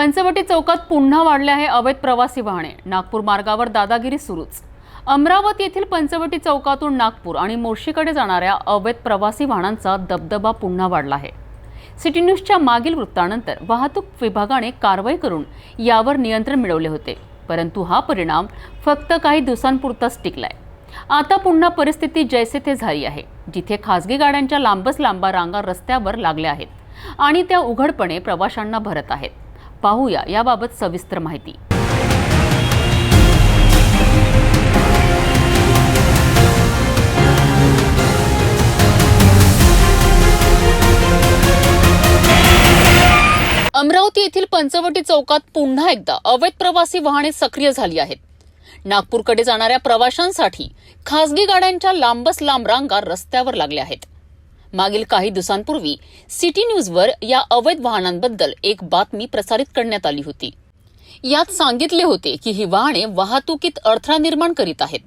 पंचवटी चौकात पुन्हा वाढले आहे अवैध प्रवासी वाहने. नागपूर मार्गावर दादागिरी सुरूच. अमरावती येथील पंचवटी चौकातून नागपूर आणि मोर्शीकडे जाणाऱ्या अवैध प्रवासी वाहनांचा दबदबा पुन्हा वाढला आहे. सिटी न्यूजच्या मागील वृत्तानंतर वाहतूक विभागाने कारवाई करून यावर नियंत्रण मिळवले होते. परंतु हा परिणाम फक्त काही दिवसांपुरताच टिकलाय. आता पुन्हा परिस्थिती जैसे थे झाली आहे जिथे खासगी गाड्यांच्या लांबच लांबा रांगा रस्त्यावर लागल्या आहेत आणि त्या उघडपणे प्रवाशांना भरत आहेत. पाहूया याबाबत सविस्तर माहिती. अमरावती येथील पंचवटी चौकात पुन्हा एकदा अवैध प्रवासी वाहने सक्रिय झाली आहेत. नागपूरकडे जाणाऱ्या प्रवाशांसाठी खासगी गाड्यांच्या लांबच लांब रांगा रस्त्यावर लागल्या आहेत. मागील काही दिवसांपूर्वी सिटी न्यूजवर या अवैध वाहनांबद्दल एक बातमी प्रसारित करण्यात आली होती. यात सांगितले होते की ही वाहने वाहतुकीत अडथळा निर्माण करीत आहेत.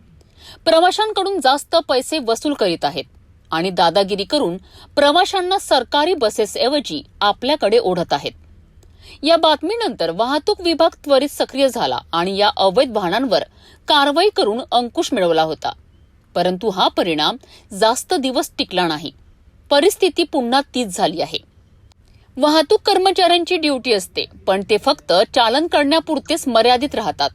प्रवाशांकडून जास्त पैसे वसूल करीत आहेत आणि दादागिरी करून प्रवाशांना सरकारी बसेसऐवजी आपल्याकडे ओढत आहेत. या बातमीनंतर वाहतूक विभाग त्वरित सक्रिय झाला आणि या अवैध वाहनांवर कारवाई करून अंकुश मिळवला होता. परंतु हा परिणाम जास्त दिवस टिकला नाही. परिस्थिती पुन्हा तीच झाली आहे. वाहतूक कर्मचाऱ्यांची ड्युटी असते पण ते फक्त चालन करण्यापुरतेच मर्यादित राहतात.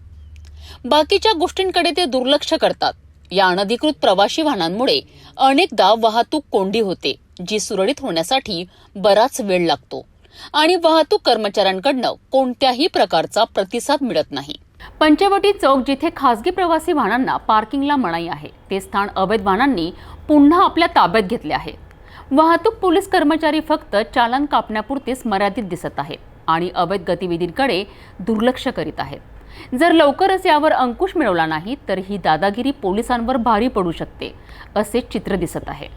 बाकीच्या गोष्टींकडे ते दुर्लक्ष करतात. या अनधिकृत प्रवासी वाहनांमुळे अनेकदा वाहतूक कोंडी होते जी सुरळीत होण्यासाठी बराच वेळ लागतो. आणि वाहतूक कर्मचाऱ्यांकडनं कोणत्याही प्रकारचा प्रतिसाद मिळत नाही. पंचवटी चौक जिथे खासगी प्रवासी वाहनांना पार्किंगला मनाई आहे ते स्थान अवैध वाहनांनी पुन्हा आपल्या ताब्यात घेतले आहे. वाहतूक पोलीस कर्मचारी फक्त चालन कापण्यापुरतेच मर्यादित दिसत आहेत आणि अवैध गतिविधींकडे दुर्लक्ष करीत आहेत. जर लवकरच यावर अंकुश मिळवला नाही तर ही दादागिरी पोलिसांवर भारी पडू शकते असे चित्र दिसत आहे.